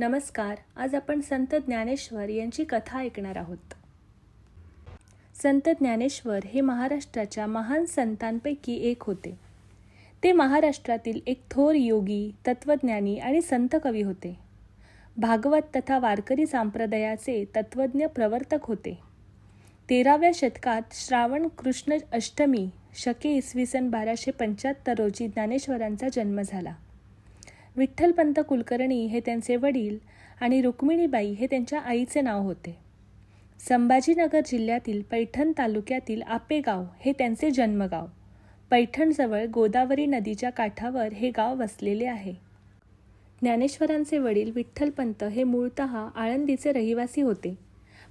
नमस्कार आज आपण संत ज्ञानेश्वर यांची कथा ऐकणार आहोत. संत ज्ञानेश्वर हे महाराष्ट्राच्या महान संतांपैकी एक होते. ते महाराष्ट्रातील एक थोर योगी तत्वज्ञानी आणि संत कवी होते. भागवत तथा वारकरी संप्रदायाचे तत्वज्ञ प्रवर्तक होते. तेराव्या शतकात श्रावण कृष्ण अष्टमी शके इसवी सन बाराशे पंच्याहत्तर रोजी ज्ञानेश्वरांचा जन्म झाला. विठ्ठलपंत कुलकर्णी हे त्यांचे वडील आणि रुक्मिणीबाई हे त्यांच्या आईचे नाव होते. संभाजीनगर जिल्ह्यातील पैठण तालुक्यातील आपेगाव हे त्यांचे जन्मगाव. पैठणजवळ गोदावरी नदीच्या काठावर हे गाव वसलेले आहे. ज्ञानेश्वरांचे वडील विठ्ठलपंत हे मूळतः आळंदीचे रहिवासी होते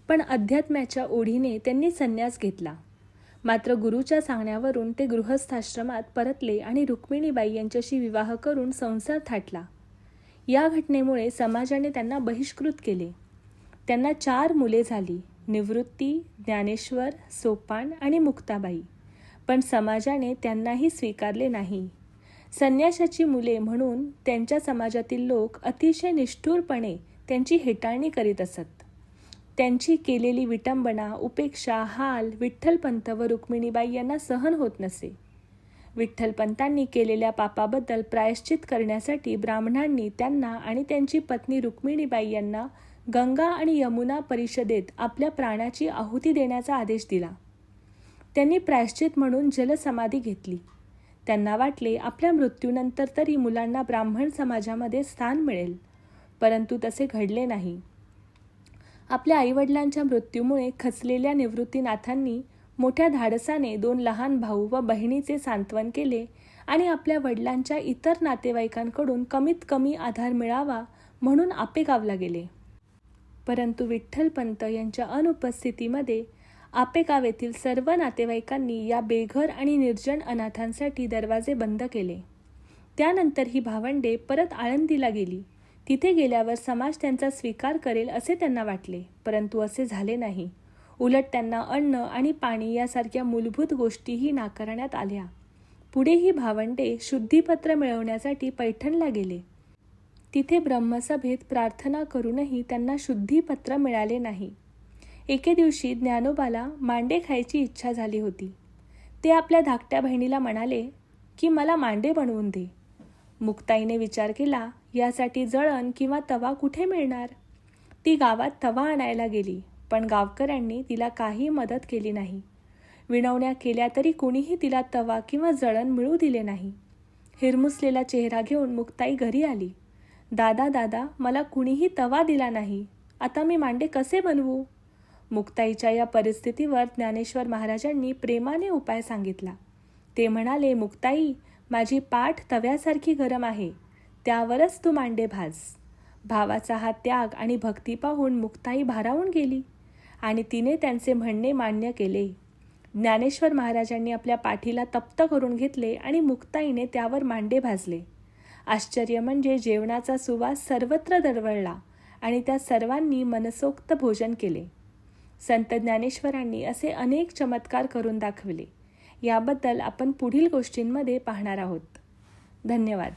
पण अध्यात्म्याच्या ओढीने त्यांनी संन्यास घेतला. मात्र गुरुच्या सांगण्यावरून ते गृहस्थाश्रमात परतले आणि रुक्मिणीबाई यांच्याशी विवाह करून संसार थाटला. या घटनेमुळे समाजाने त्यांना बहिष्कृत केले. त्यांना चार मुले झाली निवृत्ती ज्ञानेश्वर सोपान आणि मुक्ताबाई. पण समाजाने त्यांनाही स्वीकारले नाही. संन्याशाची मुले म्हणून त्यांच्या समाजातील लोक अतिशय निष्ठुरपणे त्यांची हेटाळणी करीत असत. त्यांची केलेली विटंबना उपेक्षा हाल विठ्ठलपंत व रुक्मिणीबाई यांना सहन होत नसे. विठ्ठलपंतांनी केलेल्या पापाबद्दल प्रायश्चित करण्यासाठी ब्राह्मणांनी त्यांना आणि त्यांची पत्नी रुक्मिणीबाई यांना गंगा आणि यमुना परिषदेत आपल्या प्राणाची आहुती देण्याचा आदेश दिला. त्यांनी प्रायश्चित म्हणून जलसमाधी घेतली. त्यांना वाटले आपल्या मृत्यूनंतर तरी मुलांना ब्राह्मण समाजामध्ये स्थान मिळेल परंतु तसे घडले नाही. आपल्या आईवडिलांच्या मृत्यूमुळे खचलेल्या निवृत्तीनाथांनी मोठ्या धाडसाने दोन लहान भाऊ व बहिणीचे सांत्वन केले आणि आपल्या वडिलांच्या इतर नातेवाईकांकडून कमीत कमी आधार मिळावा म्हणून आपेगावला गेले. परंतु विठ्ठलपंत यांच्या अनुपस्थितीमध्ये आपेगाव येथील सर्व नातेवाईकांनी या बेघर आणि निर्जन अनाथांसाठी दरवाजे बंद केले. त्यानंतर ही भावंडे परत आळंदीला गेली. तिथे गेल्यावर समाज त्यांचा स्वीकार करेल असे त्यांना वाटले परंतु असे झाले नाही. उलट त्यांना अन्न आणि पाणी यासारख्या मूलभूत गोष्टीही नाकारण्यात आल्या. पुढे ही भावंडे शुद्धीपत्र मिळवण्यासाठी पैठणला गेले. तिथे ब्रह्मसभेत प्रार्थना करूनही त्यांना शुद्धीपत्र मिळाले नाही. एके दिवशी ज्ञानोबाला मांडे खायची इच्छा झाली होती. ते आपल्या धाकट्या बहिणीला म्हणाले की मला मांडे बनवून दे. मुक्ताईने विचार केला यासाठी जळण किंवा तवा कुठे मिळणार? ती गावात तवा आणायला गेली पण गावकऱ्यांनी तिला काही मदत केली नाही. विनवण्या केल्या तरी कुणीही तिला तवा किंवा जळण मिळू दिले नाही. हिरमुसलेला चेहरा घेऊन मुक्ताई घरी आली. दादा दादा मला कुणीही तवा दिला नाही. आता मी मांडे कसे बनवू? मुक्ताईच्या या परिस्थितीवर ज्ञानेश्वर महाराजांनी प्रेमाने उपाय सांगितला. ते म्हणाले मुक्ताई माझी पाठ तव्यासारखी गरम आहे त्यावरच तू मांडे भाज. भावाचा हा त्याग आणि भक्ती पाहून मुक्ताई भारावून गेली आणि तिने त्यांचे म्हणणे मान्य केले. ज्ञानेश्वर महाराजांनी आपल्या पाठीला तप्त करून घेतले आणि मुक्ताईने त्यावर मांडे भाजले. आश्चर्य म्हणजे जेवणाचा सुवास सर्वत्र दरवळला आणि त्या सर्वांनी मनसोक्त भोजन केले. संत ज्ञानेश्वरांनी असे अनेक चमत्कार करून दाखवले. याबद्दल आपण पुढील गोष्टींमध्ये पाहणार आहोत. धन्यवाद.